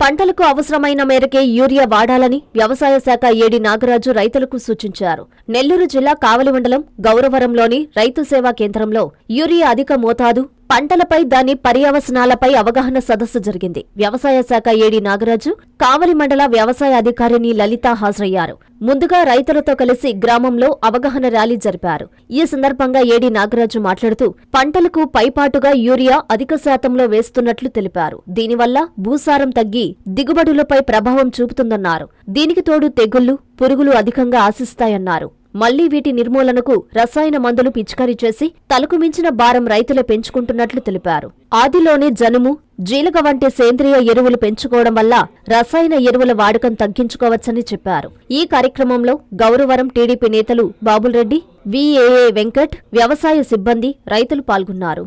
పంటలకు అవసరమైన మేరకే యూరియా వాడాలని వ్యవసాయ శాఖ ఏడి నాగరాజు రైతులకు సూచించారు. నెల్లూరు జిల్లా కావలి మండలం గౌరవరంలోని రైతు సేవా కేంద్రంలో యూరియా అధిక మోతాదు పంటలపై దాని పర్యవసనాలపై అవగాహన సదస్సు జరిగింది. వ్యవసాయ శాఖ ఏడి నాగరాజు కావలి మండల వ్యవసాయ అధికారిని లలిత హాజరయ్యారు. ముందుగా రైతులతో కలిసి గ్రామంలో అవగాహన ర్యాలీ జరిపారు. ఈ సందర్భంగా ఏడి నాగరాజు మాట్లాడుతూ పంటలకు పైపాటుగా యూరియా అధిక శాతంలో వేస్తున్నట్లు తెలిపారు. దీనివల్ల భూసారం తగ్గి దిగుబడులపై ప్రభావం చూపుతుందన్నారు. దీనికి తోడు తెగుళ్ళు పురుగులు అధికంగా ఆశిస్తాయన్నారు. మళ్ళీ వీటి నిర్మూలనకు రసాయన మందులు పిచికారీ చేసి తలకు మించిన భారం రైతులే పెంచుకుంటున్నట్లు తెలిపారు. ఆదిలోనే జనుము జీలక వంటి సేంద్రియ ఎరువులు పెంచుకోవడం వల్ల రసాయన ఎరువుల వాడకం తగ్గించుకోవచ్చని చెప్పారు. ఈ కార్యక్రమంలో గౌరవరం టీడీపీ నేతలు బాబులరెడ్డి విఏఏ వెంకట్ వ్యవసాయ సిబ్బంది రైతులు పాల్గొన్నారు.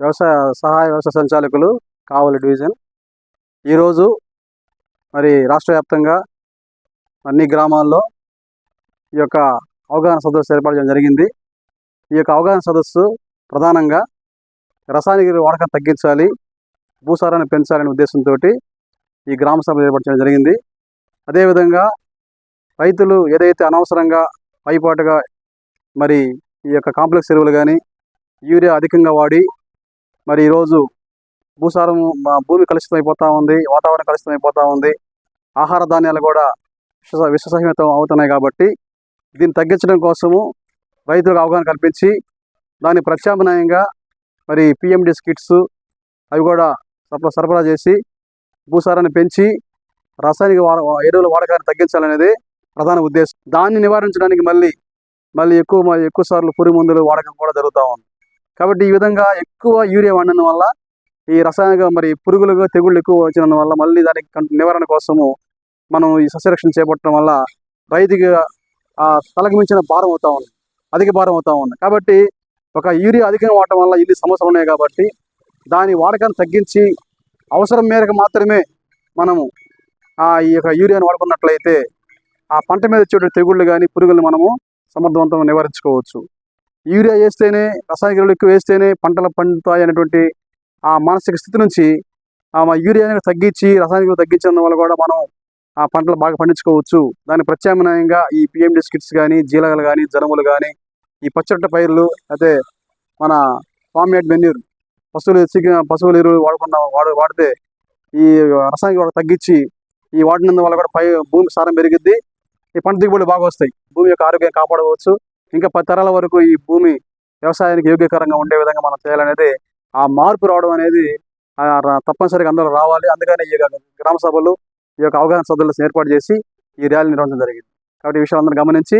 వ్యవసాయ సహాయ వ్యవసాయ సంచాలకులు కావలి డివిజన్. ఈరోజు మరి రాష్ట్ర వ్యాప్తంగా అన్ని గ్రామాల్లో ఈ యొక్క అవగాహన సదస్సు ఏర్పాటు చేయడం జరిగింది. ఈ యొక్క అవగాహన సదస్సు ప్రధానంగా రసాయనిక వాడకం తగ్గించాలి భూసారాన్ని పెంచాలనే ఉద్దేశంతో ఈ గ్రామ సభ ఏర్పాటు చేయడం జరిగింది. అదేవిధంగా రైతులు ఏదైతే అనవసరంగా పైపాటుగా మరి ఈ యొక్క కాంప్లెక్స్ ఎరువులు కానీ యూరియా అధికంగా వాడి మరి ఈరోజు భూసారం మా భూమి కలుషితం అయిపోతూ ఉంది వాతావరణం కలుషితం అయిపోతూ ఉంది ఆహార ధాన్యాలు కూడా విష విషసహితం అవుతున్నాయి కాబట్టి దీన్ని తగ్గించడం కోసము రైతులకు అవగాహన కల్పించి దాని ప్రత్యామ్నాయంగా మరి పిఎండిస్ కిట్స్ అవి కూడా సరఫరా సరఫరా చేసి భూసారాన్ని పెంచి రసాయనిక ఎరువుల వాడకాన్ని తగ్గించాలనేది ప్రధాన ఉద్దేశం. దాన్ని నివారించడానికి మళ్ళీ మళ్ళీ ఎక్కువ మ- ఎక్కువ సార్లు పురుగు మందులు వాడకం కూడా జరుగుతూ ఉంది. కాబట్టి ఈ విధంగా ఎక్కువ యూరియా వాడడం వల్ల ఈ రసాయనిక మరి పురుగులు తెగుళ్ళు ఎక్కువ వచ్చినందు వల్ల మళ్ళీ దానికి నివారణ కోసము మనం ఈ సస్యరక్షణ చేపట్టడం వల్ల రైతుగా తలకు మించిన భారం అవుతా ఉంది. అధిక భారం అవుతా ఉంది. కాబట్టి ఒక యూరియా అధికంగా వాడటం వల్ల ఇన్ని సమస్యలు ఉన్నాయి కాబట్టి దాని వాడకాన్ని తగ్గించి అవసరం మేరకు మాత్రమే మనము ఆ ఈ యొక్క యూరియాను వాడుకున్నట్లయితే ఆ పంట మీద వచ్చేటువంటి తెగుళ్ళు కానీ పురుగులు మనము సమర్థవంతంగా నివారించుకోవచ్చు. యూరియా వేస్తేనే రసాయనిక ఎరువులు ఎక్కువ వేస్తేనే పంటలు పండుతాయి అనేటువంటి ఆ మానసిక స్థితి నుంచి ఆ యూరియాని తగ్గించి రసాయనికలు తగ్గించడం వల్ల కూడా మనం ఆ పంటలు బాగా పండించుకోవచ్చు. దాని ప్రత్యామ్నాయంగా ఈ పిఎండి కిట్స్ కానీ జీలగలు కానీ జనములు కానీ ఈ పచ్చట్ట పైర్లు అయితే మన ఫామ్ మేడ్ మెన్యూర్ పశువులు చికెన్ పశువుల ఎరువులు వాడకుండా వాడు వాడితే ఈ రసాయనిక తగ్గించి ఈ వాడినందు వల్ల కూడా పై భూమి సారం పెరిగిద్ది. ఈ పంట దిగుబడులు బాగా వస్తాయి. భూమి యొక్క ఆరోగ్యం కాపాడవచ్చు. ఇంకా పది తరాల వరకు ఈ భూమి వ్యవసాయానికి యోగ్యకరంగా ఉండే విధంగా మనం చేయాలనేది ఆ మార్పు రావడం అనేది ఆ తప్పనిసరిగా అందరూ రావాలి. అందుకని ఈ గ్రామ సభలు ఈ యొక్క అవగాహన సభలు ఏర్పాటు చేసి ఈ ర్యాలీ నిర్వహించడం జరిగింది. కాబట్టి ఈ విషయాలందరూ గమనించి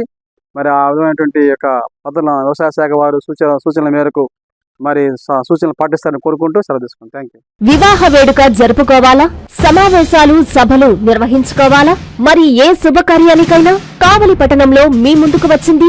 మరి ఆ విధమైనటువంటి యొక్క పద్ధతుల వ్యవసాయ శాఖ వారు సూచన సూచనల మేరకు మరి స- సూచనలు పాటిస్తారని కోరుకుంటూ సెలవు తీసుకుంటాం. థ్యాంక్ యూ వివాహ వేడుక జరుపుకోవాలా? సమావేశాలు సభలు నిర్వహించుకోవాలా? మరి ఏ శుభకార్యానికైనా కావలి పట్టణంలో మీ ముందుకు వచ్చింది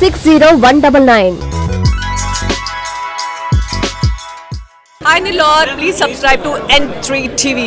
six zero one double nine Hi lord please subscribe to N3 TV.